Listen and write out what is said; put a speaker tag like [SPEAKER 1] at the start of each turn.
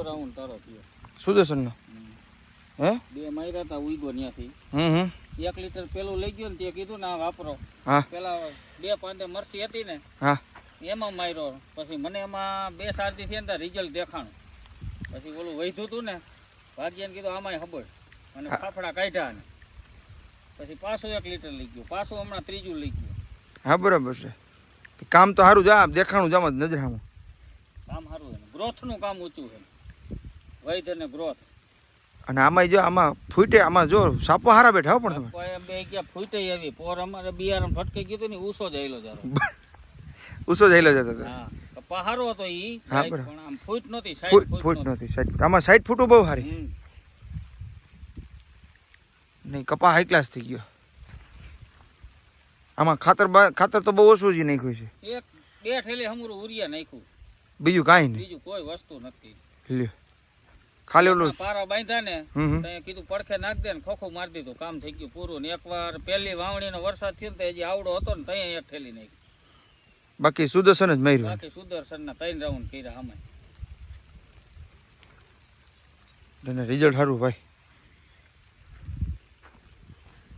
[SPEAKER 1] Round તારો થયો.
[SPEAKER 2] સુદર્શનનો હે?
[SPEAKER 1] બે માર્યા હતા ઉઈગો ન્યાથી.
[SPEAKER 2] હમ હમ.
[SPEAKER 1] એક લીટર પેલું લઈ ગયો ને તે કીધું ને આ વાપરો.
[SPEAKER 2] હા.
[SPEAKER 1] પેલા બે પાંદે મરસી હતી ને
[SPEAKER 2] હા.
[SPEAKER 1] એમાં માર્યો. પછી મને એમાં બે સારથી થી ને રિઝલ્ટ દેખાણું. પછી ઓલું વૈધું હતું ને ભાગ્યાને કીધું આમાંય ખબર. અને ફાફડા કાઢ્યા ને પછી પાછું એક લીટર લઈ ગયું. પાછું હમણાં ત્રીજું લઈ ગયું.
[SPEAKER 2] હા બરાબર છે. કામ તો સારું જા દેખાણું જામ જ નજર સામું
[SPEAKER 1] કામ સારું છે ગ્રોથનું કામ ઊંચું છે. વૈધ અને ગ્રોથ.
[SPEAKER 2] અને આમાં જો આમાં ફૂટે આમાં જો સાપો હારા બેઠા હો પણ તમે.
[SPEAKER 1] બે ગયા ફૂટે એવી. પોર અમારે બિયારણ ફટકે ગયું ને ઉસો જ આવેલો જારો
[SPEAKER 2] ઉસો જઈલો જતા હતા.
[SPEAKER 1] હા કપા હતો ઈ
[SPEAKER 2] હા,
[SPEAKER 1] પણ આમ ફૂટ નહોતી
[SPEAKER 2] ફૂટ
[SPEAKER 1] સાઈડ
[SPEAKER 2] ફૂટ નથી સાઈડ આમાં સાઈડ ફૂટું બહુ
[SPEAKER 1] હારી.
[SPEAKER 2] નહીં કપા હાઈ ક્લાસ થઈ ગયો. આમાં ખાતર ખાતર તો બહુ ઓછું જ નાખ્યું છે.
[SPEAKER 1] એક બે ઠેલી હમરું ઉરિયા નાખ્યું.
[SPEAKER 2] બીજું કાંઈ નહીં.
[SPEAKER 1] બીજું કોઈ વસ્તુ નથી.
[SPEAKER 2] લ્યો. ખાલી ઓલું
[SPEAKER 1] પારા બાંધ્યા ને તો કીધું પડખે નાખ દે ને ખોખું મારી દીધું કામ થઈ ગયું પૂરું. ને એકવાર પહેલી વાવણીનો વરસાદ થયો ને હજી આવડો હતો ને ત્યાં એક ઠેલી નાખી.
[SPEAKER 2] બાકી સુદર્શન જ માર્યું.
[SPEAKER 1] બાકી સુદર્શનના ત્રણ રાઉન્ડ કર્યા
[SPEAKER 2] એને રિઝલ્ટ સારું ભાઈ.